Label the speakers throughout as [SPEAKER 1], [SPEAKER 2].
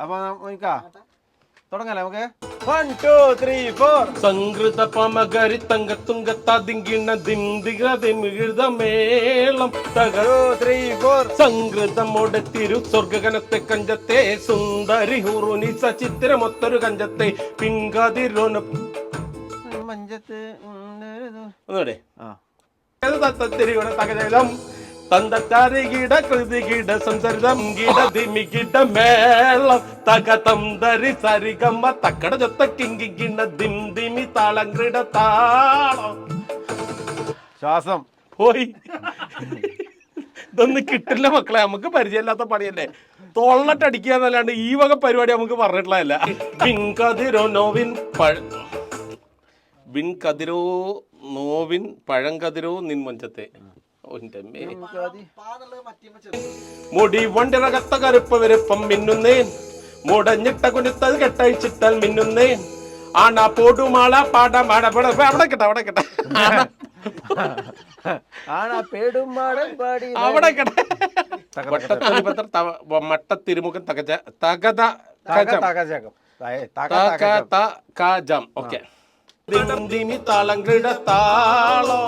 [SPEAKER 1] അപ്പൊ നമുക്കാ തുടങ്ങല്ലേ നമുക്ക്? വൺ ടു ത്രീ ഫോർ
[SPEAKER 2] പമകരി
[SPEAKER 1] ത്രീ ഫോർ
[SPEAKER 2] തിരു കഞ്ചത്തെ സുന്ദരി ഹുറുനി സചിത്രമൊത്തൊരു കഞ്ചത്തെ പിൻകാതിരോന
[SPEAKER 1] മഞ്ചത്ത്
[SPEAKER 2] ഒന്നുകൂടെ.
[SPEAKER 1] ആ.
[SPEAKER 2] തത്തത്തിരിയുടെ തകജലം? തന്തത്താരി കൃതി സംസരിതം ദിമി കിട മേളം. തക്കട ജൊത്ത കിങ്കി ദിം ദിമി താളം
[SPEAKER 1] ശ്വാസം.
[SPEAKER 2] പോയി. ഇതൊന്നും കിട്ടില്ല മക്കളെ നമുക്ക് പരിചയമില്ലാത്ത പണിയല്ലേ? തോളട്ട് അടിക്കുക എന്നല്ലാണ്ട് ഈ വക പരിപാടി നമുക്ക് പറഞ്ഞിട്ടുള്ളതല്ല. വിൻകതിരോ നോവിൻ പഴ വിൻകതിരോ നോവിൻ പഴങ്കതിരോ നിൻ മഞ്ചത്തെ ഓന്റെ അമ്മേ. മുടി വണ്ടിറകത്ത കറുപ്പ് വരുപ്പം മിന്നുന്നേൻ. മുടഞ്ഞിട്ട കുഞ്ഞിത്തത് കെട്ടഴിച്ചിട്ടാൽ മിന്നുന്നേൻ. ആണ പോടുമാള പാടമാട അവിടെ കിട്ട അവിടെ കിട്ട.
[SPEAKER 1] പേടും പാടി
[SPEAKER 2] അവിടെ കിട വട്ടത്തൊലിപത്ര തവ- മട്ടത്തിരുമുഖം തകജ തകത കജം. ഓക്കെ. താളം കിട താളോ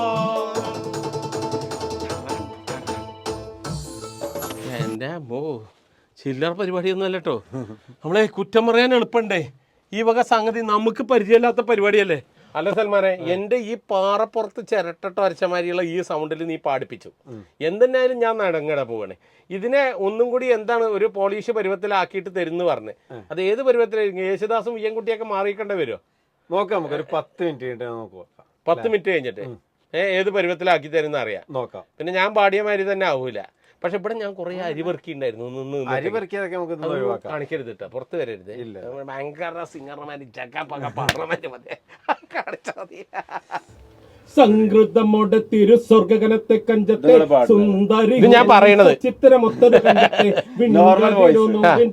[SPEAKER 2] ചില്ലർ ചില്ലറ പരിപാടിയൊന്നും അല്ല കേട്ടോ നമ്മളെ കുറ്റം പറയാൻ എളുപ്പണ്ടേ. ഈ വക സംഗതി നമുക്ക് പരിചയമില്ലാത്ത പരിപാടിയല്ലേ? അല്ല സൽമാനെ എന്റെ ഈ പാറപ്പുറത്ത് ചിരട്ടട്ടോ അരച്ചമാരിയുള്ള ഈ സൗണ്ടിൽ നീ പാടിപ്പിച്ചു. എന്തെന്നായാലും ഞാൻ നടങ്ങടാ പോവാണ്. ഇതിനെ ഒന്നും കൂടി എന്താണ് ഒരു പോളിഷ് പരുവത്തിലാക്കിയിട്ട് തരുന്നു പറഞ്ഞ്. അത് ഏത് പരുവത്തിലായിരിക്കും? യേശുദാസും ഉയ്യൻകുട്ടിയൊക്കെ മാറിയിക്കേണ്ട വരുമോ
[SPEAKER 1] നോക്കാം നമുക്ക് ഒരു പത്ത് മിനിറ്റ് കഴിഞ്ഞിട്ട് നമുക്ക്
[SPEAKER 2] പത്ത് മിനിറ്റ് കഴിഞ്ഞിട്ട്. ഏഹ് ഏത് പരുവത്തിലാക്കി തരുന്ന അറിയാം
[SPEAKER 1] നോക്കാം.
[SPEAKER 2] പിന്നെ ഞാൻ പാടിയ മാതിരി തന്നെ ആവൂല. പക്ഷെ ഇവിടെ ഞാൻ കുറെ അരി പെറുക്കിണ്ടായിരുന്നു നിന്ന് നിന്ന്
[SPEAKER 1] അരി പെറുക്കിയതൊക്കെ നമുക്ക്
[SPEAKER 2] കാണിക്കരുത് കേട്ടോ പുറത്ത് വരരുത്. ഭയങ്കര സിംഗർമാര് ജഗ പക പാടമാര് മതി. കാണിച്ചാ മതി. സംഗൃതമോടെ തിരു സ്വർഗഗനത്തെ കഞ്ചത്തെ സുന്ദരി ഇത് ഞാൻ പറയണത്. ചിത്രമൊത്തത്
[SPEAKER 1] Normal voice.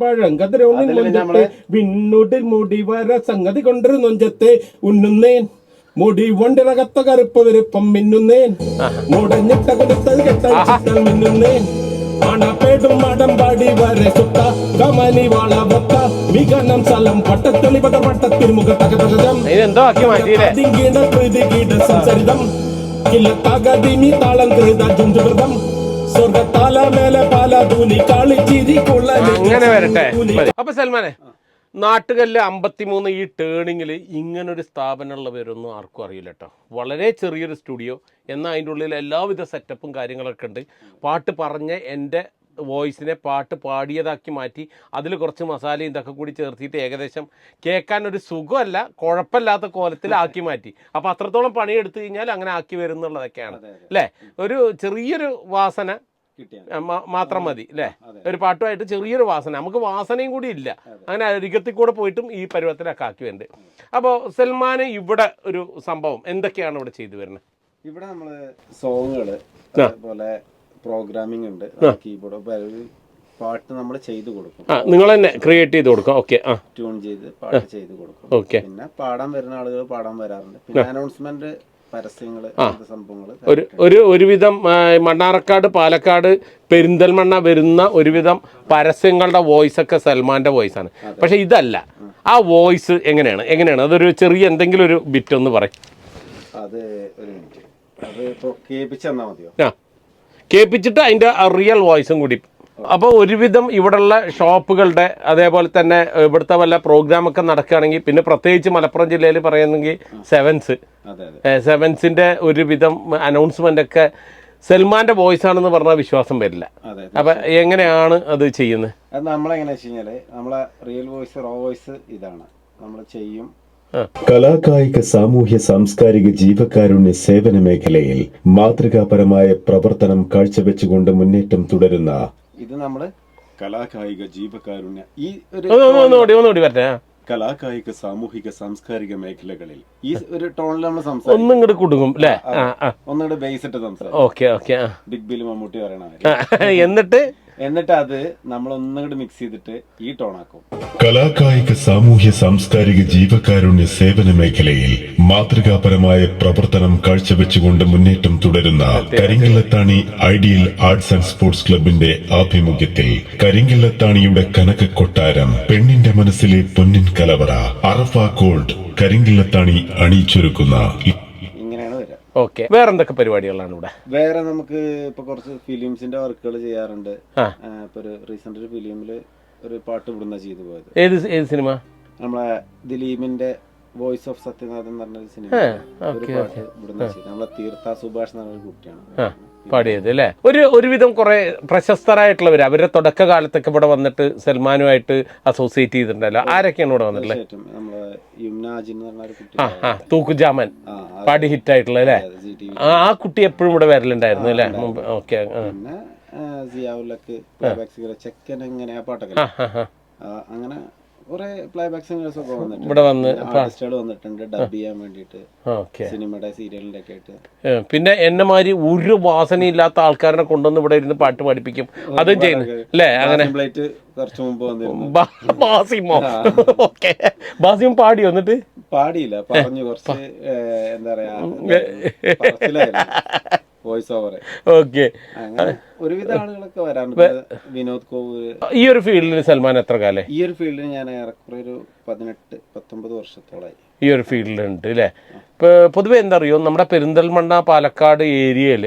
[SPEAKER 2] പഴങ്കതിരോന്നിൻ
[SPEAKER 1] അതിൽ പിന്നെ നമ്മൾ
[SPEAKER 2] വിണ്ണുടിൽ മുടി വര സംഗതി കൊണ്ടൊരു നൊഞ്ചത്തെ ഉണ്ണുന്നേൻ. മുടി വണ്ടിറകത്ത കറുപ്പ് വലുപ്പം മിന്നുന്നേൻ. മുടഞ്ഞിട്ട കൊടുത്തൽ കെട്ടൽ മിന്നുന്നേൻ. അണപേടും മടമ്പാടി വരെ സുത്ത. കമനി വള വത്ത. മികനം സ്ഥലം പട്ടത്തൊളി പട്ട പട്ടത്തിൽ തകതകം
[SPEAKER 3] എന്തോ ആക്കി മാറ്റിയില്ലേ?
[SPEAKER 2] ദിങ്കിട കൃതികീട സംസരിതം. കില്ല തകതിമി താളം കൃത ജുഞ്ചുകൃതം സ്വർഗത്താല മേലെ പാല തൂലി കാളിച്ചിരി
[SPEAKER 3] വരട്ടെ.
[SPEAKER 2] അപ്പൊ സൽമാനെ നാട്ടുകല്ല് അമ്പത്തിമൂന്ന് ഈ ടേണിങ്ങിൽ ഇങ്ങനൊരു സ്ഥാപനമുള്ള പേരൊന്നും ആർക്കും അറിയില്ല കേട്ടോ വളരെ ചെറിയൊരു സ്റ്റുഡിയോ. എന്നാൽ അതിന്റെ ഉള്ളിൽ എല്ലാവിധ സെറ്റപ്പും കാര്യങ്ങളൊക്കെ ഉണ്ട്. പാട്ട് പറഞ്ഞ എന്റെ വോയിസിനെ പാട്ട് പാടിയതാക്കി മാറ്റി അതിൽ കുറച്ച് മസാലയും ഇതൊക്കെ കൂടി ചേർത്തിയിട്ട് ഏകദേശം കേൾക്കാൻ ഒരു സുഖമല്ല കുഴപ്പമില്ലാത്ത കോലത്തിലാക്കി മാറ്റി. അപ്പോൾ അത്രത്തോളം പണിയെടുത്തു കഴിഞ്ഞാൽ അങ്ങനെ ആക്കി വരുന്നുള്ളതൊക്കെയാണ് അല്ലേ? ഒരു ചെറിയൊരു വാസന മാത്രം മതി അല്ലേ? ഒരു പാട്ടുമായിട്ട് ചെറിയൊരു വാസന. നമുക്ക് വാസനയും കൂടി ഇല്ല. അങ്ങനെ അരികത്തിൽ കൂടെ പോയിട്ടും ഈ പരുവത്തിലൊക്കെ ആക്കി വരുന്നുണ്ട് അപ്പോൾ സൽമാന് ഇവിടെ ഒരു സംഭവം എന്തൊക്കെയാണ് ഇവിടെ ചെയ്തു വരുന്നത്?
[SPEAKER 1] ഇവിടെ നമ്മൾ
[SPEAKER 2] സോങ്ങുകൾ
[SPEAKER 1] അതുപോലെ പ്രോഗ്രാമിംഗ് ഉണ്ട്. കീബോർഡ് പാട്ട് നമ്മൾ ചെയ്തു കൊടുക്കും.
[SPEAKER 2] നിങ്ങൾ തന്നെ ക്രിയേറ്റ് ചെയ്ത് കൊടുക്കും. ഓക്കെ
[SPEAKER 1] ട്യൂൺ ചെയ്ത് പാട്ട് ചെയ്ത് കൊടുക്കും. പിന്നെ പാടാൻ വരുന്ന ആളുകൾ പാടാൻ വരാറുണ്ട്. പിന്നെ അനൗൺസ്മെന്റ് അങ്ങനത്തെ
[SPEAKER 2] ഒരു ഒരു ഒരുവിധം മണ്ണാറക്കാട് മണ്ണാർക്കാട് പാലക്കാട് പെരിന്തൽമണ്ണ വരുന്ന ഒരുവിധം പരസ്യങ്ങളുടെ വോയിസ് ഒക്കെ സൽമാന്റെ വോയിസ് ആണ് പക്ഷെ ഇതല്ല. ആ വോയിസ് എങ്ങനെയാണ്? എങ്ങനെയാണ്? അതൊരു ചെറിയ എന്തെങ്കിലും ഒരു ബിറ്റ് ഒന്ന് പറയും.
[SPEAKER 1] അത് ഒരു മിനിറ്റ്. അത് മതിയോ?
[SPEAKER 2] ആ. കേൾപ്പിച്ചിട്ട് അതിന്റെ റിയൽ വോയിസും കൂടി അപ്പോൾ ഒരുവിധം ഇവിടെയുള്ള ഷോപ്പുകളുടെ അതേപോലെ തന്നെ ഇവിടുത്തെ വല്ല പ്രോഗ്രാമൊക്കെ നടക്കുകയാണെങ്കിൽ പിന്നെ പ്രത്യേകിച്ച് മലപ്പുറം ജില്ലയിൽ പറയുന്നെങ്കിൽ സെവൻസ്. സെവൻസിന്റെ ഒരുവിധം അനൗൺസ്മെന്റ് ഒക്കെ സൽമാന്റെ വോയിസ് ആണെന്ന് പറഞ്ഞാൽ വിശ്വാസം വരില്ല.
[SPEAKER 1] അപ്പൊ
[SPEAKER 2] അപ്പം എങ്ങനെയാണ് അത് ചെയ്യുന്നത്?
[SPEAKER 1] അത് നമ്മളെങ്ങനെ വെച്ച് കഴിഞ്ഞാൽ നമ്മളെ റിയൽ വോയിസ് റോ വോയിസ് ഇതാണ്. നമ്മൾ ചെയ്യും.
[SPEAKER 4] കലാകായിക സാമൂഹ്യ സാംസ്കാരിക ജീവകാരുണ്യ സേവന മേഖലയിൽ മാതൃകാപരമായ പ്രവർത്തനം കാഴ്ചവെച്ചുകൊണ്ട് മുന്നേറ്റം തുടരുന്ന
[SPEAKER 1] ഇത് നമ്മൾ കലാകായിക ജീവകാരുണ്യ ഈ ഒരു.
[SPEAKER 4] കലാകായിക സാമൂഹിക സാംസ്കാരിക മേഖലകളിൽ
[SPEAKER 1] ഈ ഒരു ടോണിൽ നമ്മൾ സംസാരിക്കും.
[SPEAKER 2] ഒന്നും ഇങ്ങോട്ട് കുടുങ്ങും അല്ലേ
[SPEAKER 1] ഒന്നുകൂടെ ബേസ് ഇട്ട് സംസാരിക്കും.
[SPEAKER 2] ഓക്കെ ഓക്കെ ആ.
[SPEAKER 1] ബിഗ് ബിൽ മമ്മൂട്ടി പറയണ
[SPEAKER 2] എന്നിട്ട്
[SPEAKER 1] എന്നിട്ട് അത് നമ്മൾ ഒന്നുകൂടി മിക്സ് ചെയ്തിട്ട് ഈ ടോണാക്കും
[SPEAKER 4] കലാകായിക സാമൂഹ്യ സാംസ്കാരിക ജീവകാരുണ്യ സേവന മേഖലയിൽ മാതൃകാപരമായ പ്രവർത്തനം കാഴ്ചവെച്ചുകൊണ്ട് മുന്നേറ്റം തുടരുന്ന Karinkallathani ideal arts and sports ക്ലബിന്റെ ആഭിമുഖ്യത്തിൽ കരിങ്കല്ലത്താണിയുടെ കനക കൊട്ടാരം പെണ്ണിന്റെ മനസ്സിലെ പൊന്നിൻ കലവറ അറഫ ഗോൾഡ് കരിങ്കല്ലത്താണി അണിയിച്ചൊരുക്കുന്ന
[SPEAKER 2] ഓക്കെ. വേറെ എന്തൊക്കെ പരിപാടികളാണ് ഇവിടെ?
[SPEAKER 1] വേറെ നമുക്ക് ഇപ്പൊ കുറച്ച് ഫിലിംസിന്റെ വർക്കുകൾ ചെയ്യാറുണ്ട്. ഇപ്പൊ ഒരു റീസെന്റ് ഒരു ഫിലിമിൽ ഒരു പാട്ട് ഇവിടുന്ന ചെയ്തു പോയത്.
[SPEAKER 2] ഏത് ഏത് സിനിമ?
[SPEAKER 1] നമ്മളെ ദിലീപിന്റെ വോയിസ് ഓഫ് സത്യനാഥൻ എന്ന് പറഞ്ഞ സിനിമ. ഒരു പാട്ട് ഇവിടുന്ന് നമ്മളെ തീർത്ഥ സുഭാഷ് എന്ന് പറഞ്ഞ കുട്ടിയാണ്.
[SPEAKER 2] പാടിയത് അല്ലേ? ഒരു ഒരുവിധം കുറെ പ്രശസ്തരായിട്ടുള്ളവർ അവരുടെ തുടക്കകാലത്തൊക്കെ ഇവിടെ വന്നിട്ട് സൽമാനുമായിട്ട് അസോസിയേറ്റ് ചെയ്തിട്ടുണ്ടല്ലോ. ആരൊക്കെയാണ് ഇവിടെ വന്നിട്ടുള്ളത് തൂക്കുജാമൻ. പാടി ഹിറ്റ് ആയിട്ടുള്ള അല്ലേ. ആ കുട്ടി എപ്പോഴും ഇവിടെ വരലുണ്ടായിരുന്നു അല്ലേ? ഓക്കെ
[SPEAKER 1] സിയാവുലക്ക് ചെക്കൻ എങ്ങനെ പാട്ടൊക്കെ അങ്ങനെ കുറെ പ്ലേബാക്ക് സിംഗേഴ്സ് ഒക്കെ വന്നിട്ടുണ്ട്.
[SPEAKER 2] ഇവിടെ വന്ന്
[SPEAKER 1] ആർട്ടിസ്റ്റുകൾ വന്നിട്ടുണ്ട് ഡബ് ചെയ്യാൻ വേണ്ടിയിട്ട്.
[SPEAKER 2] ഓക്കെ.
[SPEAKER 1] സിനിമയുടെ സീരിയലിന്റെ ഒക്കെ ആയിട്ട്.
[SPEAKER 2] പിന്നെ എന്നെ മാതിരി ഒരു വാസനയില്ലാത്ത ആൾക്കാരനെ കൊണ്ടുവന്ന് ഇവിടെ ഇരുന്ന് പാട്ട് പഠിപ്പിക്കും അതും ചെയ്യുന്നു അല്ലേ? അങ്ങനെ.
[SPEAKER 1] കുറച്ച് മുമ്പ് വന്നിരുന്നു.
[SPEAKER 2] ബാസിമോ? ഓക്കെ. ബാസിമോ പാടി വന്നിട്ട്
[SPEAKER 1] പാടിയില്ല. പറഞ്ഞു കുറച്ച് എന്താ പറയാ വോയിസ് ഓവർ
[SPEAKER 2] ഓക്കെ.
[SPEAKER 1] ഒരുവിധ ആളുകളൊക്കെ വരാറുണ്ട്. വിനോദ് കോവൂര്.
[SPEAKER 2] ഈ ഒരു ഫീൽഡിൽ സൽമാൻ എത്ര കാലം?
[SPEAKER 1] ഈ ഒരു ഫീൽഡിൽ ഞാൻ ഏറെക്കുറെ ഒരു പതിനെട്ട് പത്തൊമ്പത് വർഷത്തോളായി.
[SPEAKER 2] ഈ ഒരു ഫീൽഡിലുണ്ട് അല്ലേ ഇപ്പോൾ പൊതുവെ എന്താ അറിയോ? നമ്മുടെ പെരിന്തൽമണ്ണ പാലക്കാട് ഏരിയയിൽ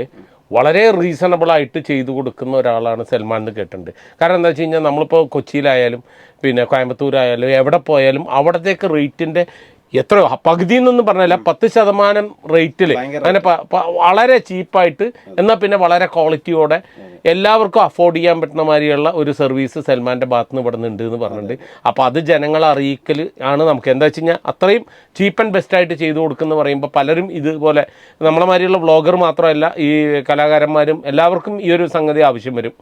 [SPEAKER 2] വളരെ റീസണബിളായിട്ട് ചെയ്തു കൊടുക്കുന്ന ഒരാളാണ് സൽമാൻ എന്ന് കേട്ടിട്ടുണ്ട്. കാരണം എന്താ വെച്ച് കഴിഞ്ഞാൽ നമ്മളിപ്പോൾ കൊച്ചിയിലായാലും പിന്നെ കോയമ്പത്തൂരായാലും എവിടെ പോയാലും അവിടത്തേക്ക് റേറ്റിന്റെ എത്രയോ പകുതി എന്നൊന്നും പറഞ്ഞല്ല പത്ത് ശതമാനം റേറ്റിൽ അങ്ങനെ വളരെ ചീപ്പായിട്ട് എന്നാൽ പിന്നെ വളരെ ക്വാളിറ്റിയോടെ എല്ലാവർക്കും അഫോർഡ് ചെയ്യാൻ പറ്റുന്ന മാതിരിയുള്ള ഒരു സർവീസ് സൽമാന്റെ ഭാഗത്ത് നിന്ന് ഇവിടെ ഉണ്ട് എന്ന് പറഞ്ഞിട്ടുണ്ട്. അപ്പോൾ അത് ജനങ്ങളെ അറിയിക്കൽ ആണ് നമുക്ക്. എന്താ വെച്ച് കഴിഞ്ഞാൽ അത്രയും ചീപ്പ് ആൻഡ് ബെസ്റ്റ് ആയിട്ട് ചെയ്തു കൊടുക്കുന്ന പറയുമ്പോൾ പലരും ഇതുപോലെ നമ്മളെ മാതിരിയുള്ള വ്ളോഗർ മാത്രമല്ല ഈ കലാകാരന്മാരും എല്ലാവർക്കും ഈ ഒരു സംഗതി ആവശ്യം വരും.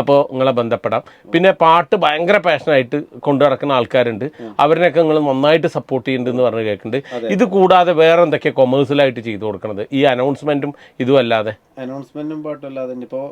[SPEAKER 2] അപ്പോൾ നിങ്ങളെ ബന്ധപ്പെടാം. പിന്നെ പാട്ട് ഭയങ്കര പാഷനായിട്ട് കൊണ്ടു നടക്കുന്ന ആൾക്കാരുണ്ട്. അവരിനൊക്കെ നിങ്ങൾ നന്നായിട്ട് സപ്പോർട്ട് ചെയ്യുന്നുണ്ട് എന്ന് പറഞ്ഞ് കേൾക്കുന്നുണ്ട്. ഇത് കൂടാതെ വേറെ എന്തൊക്കെ കൊമേഴ്സ്യലായിട്ട് ചെയ്തു കൊടുക്കണത്? ഈ അനൗൺസ്മെന്റും ഇതും അല്ലാതെ?
[SPEAKER 1] അനൗൺസ്മെന്റും പാട്ടും അല്ലാതെ ഇനിയിപ്പോ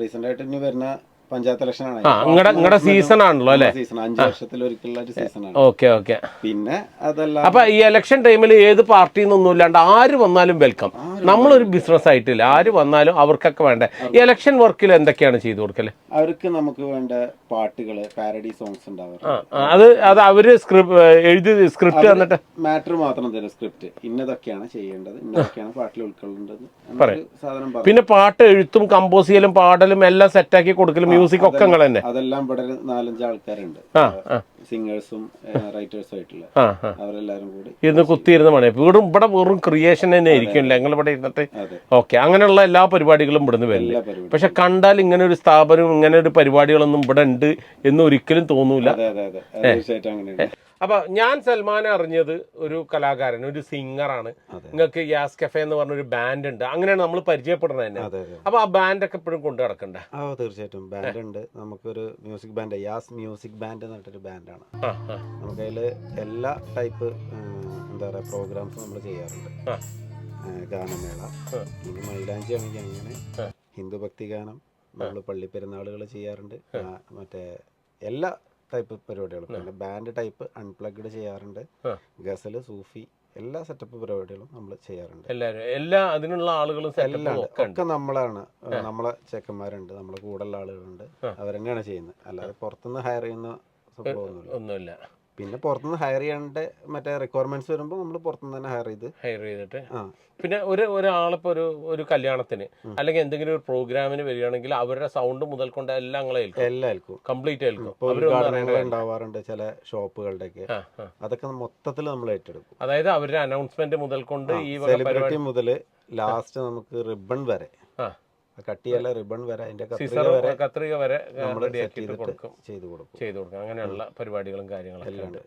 [SPEAKER 1] റീസെന്റ് ആയിട്ട് ഇനി വരുന്ന പഞ്ചായത്ത് ഇലക്ഷൻ ആണ്
[SPEAKER 2] നിങ്ങളുടെ നിങ്ങളുടെ സീസൺ ആണല്ലോ അല്ലേ?
[SPEAKER 1] സീസൺ അഞ്ച് വർഷത്തിൽ ഒരിക്കലുള്ള ഒരു സീസൺ ആണ്
[SPEAKER 2] ഓക്കെ ഓക്കെ
[SPEAKER 1] പിന്നെ അതല്ല
[SPEAKER 2] അപ്പൊ ഈ ഇലക്ഷൻ ടൈമിൽ ഏത് പാർട്ടി എന്നൊന്നും ഇല്ലാണ്ട് ആര് വന്നാലും വെൽക്കം നമ്മളൊരു ബിസിനസ് ആയിട്ടില്ല. ആര് വന്നാലും അവർക്കൊക്കെ വേണ്ട? ഈ ഇലക്ഷൻ വർക്കിൽ എന്തൊക്കെയാണ് ചെയ്തു കൊടുക്കൽ?
[SPEAKER 1] അവർക്ക് നമുക്ക് വേണ്ട പാട്ടുകൾ പാരഡി സോങ്സ്
[SPEAKER 2] ആ, അത് അത് അവർ എഴുതി സ്ക്രിപ്റ്റ് തന്നിട്ട്
[SPEAKER 1] മാറ്റർ മാത്രം തരും സ്ക്രിപ്റ്റ് ഇന്നതൊക്കെയാണ് ചെയ്യേണ്ടത്. ഇന്നതൊക്കെയാണ് പാട്ടിൽ ഉൾക്കൊള്ളേണ്ടത്
[SPEAKER 2] പിന്നെ പാട്ട് എഴുത്തും കമ്പോസ് ചെയ്യലും പാടലും എല്ലാം സെറ്റാക്കി കൊടുക്കലും മ്യൂസിക് ഒക്കെ
[SPEAKER 1] അതെല്ലാം ഇവിടെ നാലഞ്ച് ആൾക്കാരുണ്ട്. സിംഗേഴ്സും റൈറ്റേഴ്സും ആയിട്ടുള്ള അവരെല്ലാരും കൂടി
[SPEAKER 2] ഇന്ന് കുത്തിയിരുന്ന മണി വീടും ഇവിടെ വെറും ക്രിയേഷൻ തന്നെ ആയിരിക്കും ഞങ്ങൾ ഇവിടെ ഇരുന്നിട്ട്
[SPEAKER 1] അതെ.
[SPEAKER 2] ഓക്കെ അങ്ങനെയുള്ള എല്ലാ പരിപാടികളും ഇവിടുന്ന് വരില്ല? പക്ഷെ കണ്ടാൽ ഇങ്ങനെ ഒരു സ്ഥാപനം ഇങ്ങനെ ഒരു പരിപാടികളൊന്നും ഇവിടെ ഉണ്ട് എന്ന് ഒരിക്കലും തോന്നൂല.
[SPEAKER 1] തീർച്ചയായിട്ടും അങ്ങനെയാണ്
[SPEAKER 2] അപ്പൊ ഞാൻ സൽമാനെ അറിഞ്ഞത് ഒരു കലാകാരൻ ഒരു സിംഗറാണ്. നിങ്ങൾക്ക് യാസ് കഫേ എന്ന് പറഞ്ഞ ഒരു ബാൻഡ് ഉണ്ട്. അങ്ങനെയാണ് നമ്മൾ പരിചയപ്പെടുന്നത് തന്നെ. അപ്പൊ ആ ബാൻഡ് ഒക്കെ എപ്പോഴും കൊണ്ടു നടക്കണ്ട?
[SPEAKER 1] ആ തീർച്ചയായിട്ടും. ബാൻഡ് ഉണ്ട്. നമുക്കൊരു മ്യൂസിക് ബാൻഡ് യാസ് മ്യൂസിക് ബാൻഡ് എന്ന് പറഞ്ഞിട്ടൊരു ബാൻഡാണ് നമുക്ക് അതിൽ എല്ലാ ടൈപ്പ് എന്താ പറയാ പ്രോഗ്രാംസ് നമ്മൾ ചെയ്യാറുണ്ട്. ഗാനമേള. ഇനി മൈലാഞ്ചി ആണെങ്കിൽ അങ്ങനെ. ഹിന്ദു ഭക്തി ഗാനം നമ്മൾ പള്ളി പെരുന്നാളുകൾ ചെയ്യാറുണ്ട്. മറ്റേ എല്ലാ ടൈപ്പ് പരിപാടികളും. പിന്നെ ബാൻഡ് ടൈപ്പ് അൺപ്ലഗ്ഡ് ചെയ്യാറുണ്ട്. ഗസൽ സൂഫി എല്ലാ സെറ്റപ്പ് പരിപാടികളും നമ്മൾ ചെയ്യാറുണ്ട്.
[SPEAKER 2] എല്ലാ അതിനുള്ള ആളുകളും ഒക്കെ
[SPEAKER 1] നമ്മളാണ്. നമ്മളെ ചെക്കന്മാരുണ്ട്. നമ്മളെ കൂടെയുള്ള ആളുകളുണ്ട്. അവരെന്നെയാണ് ചെയ്യുന്നത്. അല്ലാതെ പുറത്തുനിന്ന് ഹയർ ചെയ്യുന്ന സംഭവമൊന്നുമില്ല
[SPEAKER 2] ഒന്നുമില്ല.
[SPEAKER 1] പിന്നെ പുറത്തുനിന്ന് ഹയർ ചെയ്യേണ്ട മറ്റേ റിക്വയർമെന്റ്സ് വരുമ്പോൾ നമ്മൾ പുറത്തുനിന്ന് തന്നെ ഹയർ ചെയ്ത്
[SPEAKER 2] ഹയർ ചെയ്തിട്ട്. പിന്നെ ഒരു ഒരാളിപ്പോ ഒരു ഒരു കല്യാണത്തിന് അല്ലെങ്കിൽ എന്തെങ്കിലും ഒരു പ്രോഗ്രാമിന് വരികയാണെങ്കിൽ അവരുടെ സൗണ്ട് മുതൽ കൊണ്ട് എല്ലാം നിങ്ങളെ ഏൽക്കും. കംപ്ലീറ്റ് ഏൽക്കും.
[SPEAKER 1] ഉണ്ടാവാറുണ്ട് ചില ഷോപ്പുകളുടെയൊക്കെ. അതൊക്കെ മൊത്തത്തിൽ നമ്മൾ ഏറ്റെടുക്കും.
[SPEAKER 2] അതായത് അവരുടെ അനൗൺസ്മെന്റ് മുതൽ കൊണ്ട് ഈ
[SPEAKER 1] സെലിബ്രിറ്റി മുതൽ ലാസ്റ്റ് നമുക്ക് റിബൺ വരെ. കട്ടിയല്ല റിബൺ വരെ അതിന്റെ കത്രിക വരെ
[SPEAKER 2] കത്രിക വരെ
[SPEAKER 1] നമ്മൾ ചെയ്തു കൊടുക്കും.
[SPEAKER 2] ചെയ്തു കൊടുക്കും. അങ്ങനെയുള്ള പരിപാടികളും കാര്യങ്ങളും എല്ലാം ഉണ്ട്.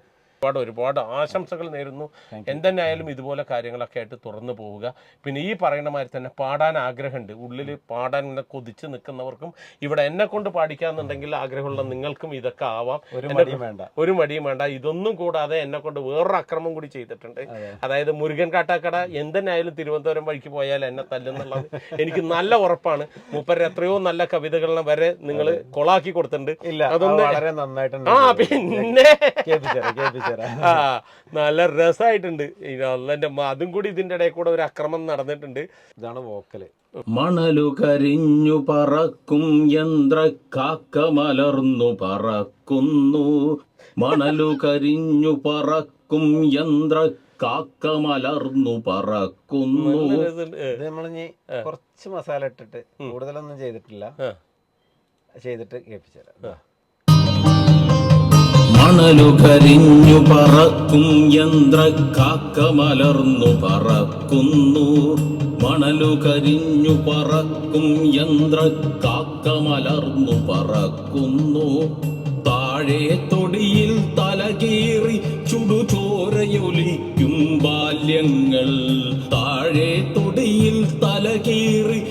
[SPEAKER 2] ഒരുപാട് ഒരുപാട് ആശംസകൾ നേരുന്നു. എന്തെന്നായാലും ഇതുപോലെ കാര്യങ്ങളൊക്കെ ആയിട്ട് തുറന്നു പോവുക. പിന്നെ ഈ പറയുന്ന മാതിരി തന്നെ പാടാൻ ആഗ്രഹമുണ്ട്. ഉള്ളിൽ പാടാൻ ഇങ്ങനെ കൊതിച്ച് നിൽക്കുന്നവർക്കും ഇവിടെ എന്നെ കൊണ്ട് പാടിക്കാന്നുണ്ടെങ്കിൽ ആഗ്രഹമുള്ള നിങ്ങൾക്കും ഇതൊക്കെ ആവാം.
[SPEAKER 1] ഒരു മടിയും വേണ്ട.
[SPEAKER 2] ഒരു മടിയും വേണ്ട. ഇതൊന്നും കൂടാതെ എന്നെ കൊണ്ട് വേറൊരു അക്രമം കൂടി ചെയ്തിട്ടുണ്ട്. അതായത് മുരുകൻ കാട്ടാക്കട എന്തെന്നായാലും തിരുവനന്തപുരം വഴിക്ക് പോയാൽ എന്നെ തല്ലുന്നുള്ളത്. എനിക്ക് നല്ല ഉറപ്പാണ്. മൂപ്പര് എത്രയോ നല്ല കവിതകളെ വരെ നിങ്ങൾ കൊളാക്കി കൊടുത്തിട്ടുണ്ട്.
[SPEAKER 1] ഇല്ല
[SPEAKER 2] അതൊന്നും
[SPEAKER 1] വളരെ നന്നായിട്ടുണ്ട്.
[SPEAKER 2] ആ പിന്നെ നല്ല രസമായിട്ടുണ്ട് അല്ലെന്റെ അതും കൂടി ഇതിന്റെ ഇടയിൽ കൂടെ ഒരു അക്രമം നടന്നിട്ടുണ്ട്.
[SPEAKER 1] ഇതാണ് വോക്കൽ.
[SPEAKER 5] മണലു കരിഞ്ഞു പറക്കും യന്ത്ര കാക്ക മലർന്നു പറക്കുന്നു. മണലു കരിഞ്ഞു പറക്കും യന്ത്ര കാക്ക മലർന്നു പറക്കുന്നു.
[SPEAKER 1] ഇത് നമ്മളിനി കുറച്ച് മസാല ഇട്ടിട്ട് കൂടുതലൊന്നും ചെയ്തിട്ടില്ല. ചെയ്തിട്ട് കേൾപ്പിച്ചേരാം
[SPEAKER 5] മണലു കരിഞ്ഞു പറക്കും യന്ത്ര കാക്ക മലർന്നു പറക്കുന്നു. മണലു കരിഞ്ഞു പറക്കും യന്ത്ര കാക്ക മലർന്നു പറക്കുന്നു. താഴെ തൊടിയിൽ തലകീറി ചുടുചോരയൊലിക്കും ബാല്യങ്ങൾ. താഴെ തൊടിയിൽ തലകീറി.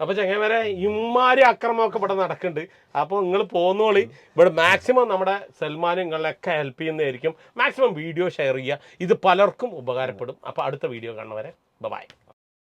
[SPEAKER 2] അപ്പൊ ചെങ്ങന്മാരെ ഇമ്മാരി അക്രമമൊക്കെ ഇവിടെ നടക്കുന്നുണ്ട്. അപ്പോൾ നിങ്ങൾ പോന്നോളി. ഇവിടെ മാക്സിമം നമ്മുടെ സൽമാനും നിങ്ങളൊക്കെ ഹെൽപ്പ് ചെയ്യുന്നതായിരിക്കും. മാക്സിമം വീഡിയോ ഷെയർ ചെയ്യുക. ഇത് പലർക്കും ഉപകാരപ്പെടും. അപ്പോൾ അടുത്ത വീഡിയോ കാണുന്നവരെ ബൈ